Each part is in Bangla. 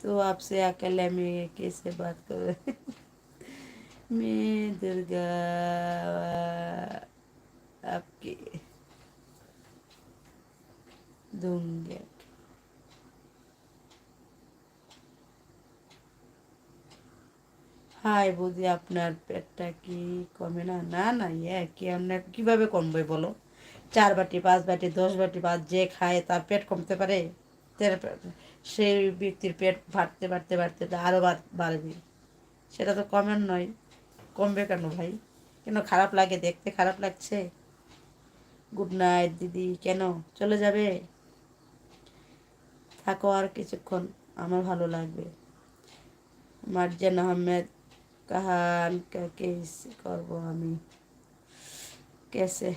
तो आपसे अकेले में कैसे बात करो मैं दुर्गा आपकी दूंगे হাই বৌদি আপনার পেটটা কি কমে না না না ইয়ে কি আপনার কীভাবে কমবে বলো চার বাটি পাঁচ বাটি দশ বাটি ভাত যে খায় তার পেট কমতে পারে তার- সেই ব্যক্তির পেট বাড়তে বাড়তে বাড়তে আরও বাড়বে। সেটা তো কমের নয়, কমবে কেন ভাই? কেন খারাপ লাগে? দেখতে খারাপ লাগছে? গুড নাইট দিদি। কেন? চলে যাবে? থাকো আর কিছুক্ষণ, আমার ভালো লাগবে। মার্জান আহমেদ, কাহান কেস করব আমি। কেসে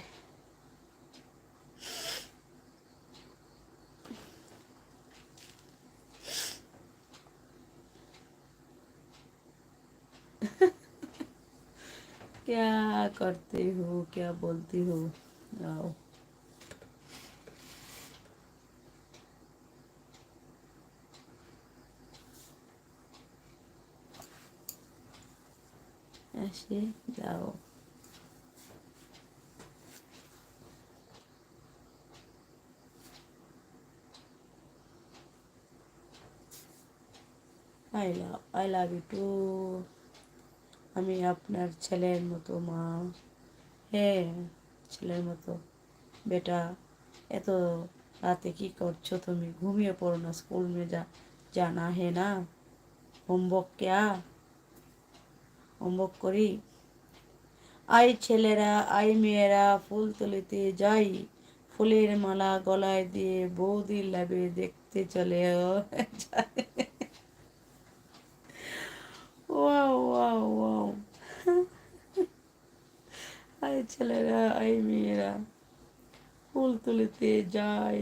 क्या करती हो क्या बोलती हो आओ ऐसे जाओ I love I love you too আমি আপনার ছেলের মতো মা। হ্যাঁ ছেলের মতো। বেটা, এত রাতে কি করছ তুমি? ঘুমিয়ে পড়ো না স্কুল মে যা, জানা হে না? হোমওয়ার্ক কেয়া? হোমওয়ার্ক করি? আই ছেলেরা আই মেয়েরা, ফুল তুলিতে যাই। ফুলের মালা গলায় দিয়ে বৌদি লাভে দেখতে চলে। যায় ওয়াও ওয়াও ওয়াও আই ছেলেরা আই মেয়েরা ফুল তুলিতে যাই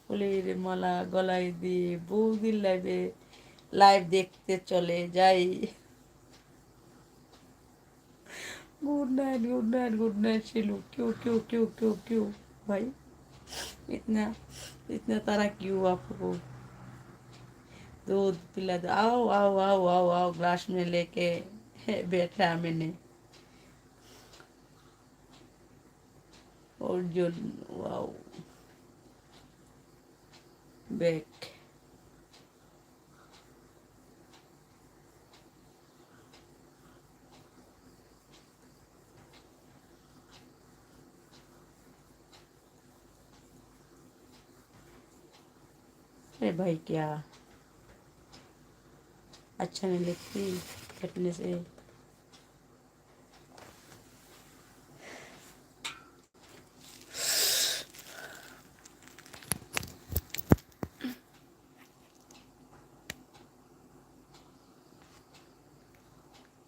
ফুলের মালা গলায় দিয়ে বৌদির লাইভে লাইভ দেখতে চলে যাই good night good night good night Shilu क्यों क्यों क्यों क्यों क्यों भाई इतना इतना तारा क्यों आपको दूध पिला दो आओ आओ आओ आओ आओ ग्लास में लेके बैठा मैंने अर्जुन वाओ। बैक। अरे भाई क्या? अच्छा नहीं लगती कटने से।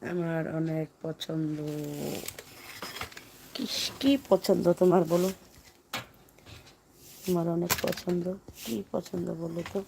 আমার অনেক পছন্দ। কি পছন্দ তোমার বলো? তোমার অনেক পছন্দ। কি পছন্দ বলো তো?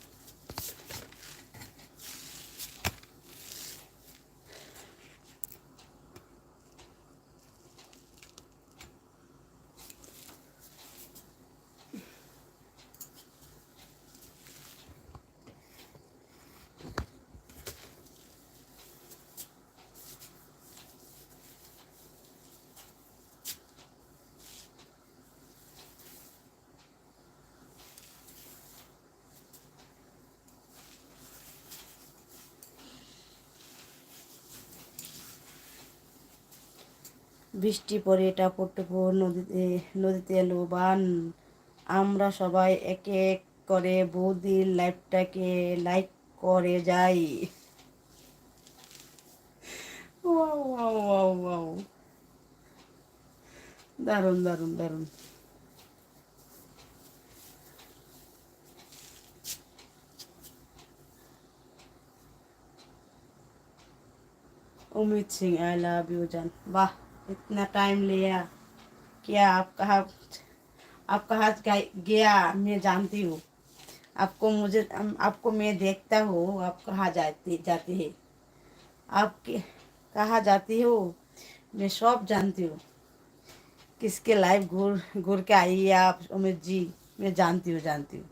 বৃষ্টি পরে টাপুর টুপুর নদীতে নদীতে এলো বান। আমরা সবাই এক এক করে বৌদির লাইফটাকে লাইক করে যাই। দারুণ দারুণ দারুণ। Amit Singh, I love you জান। বাহ। इतना टाइम लिया क्या आप कहा आप कहा गया मैं जानती हूँ। आपको मुझे आपको मैं देखता हूँ, आप कहाँ जाती जाती है। आप कहाँ जाती हो, मैं सब जानती हूँ। किसके लाइफ घूर घूर के आई है आप, उमेश जी? मैं जानती हूँ जानती हूँ।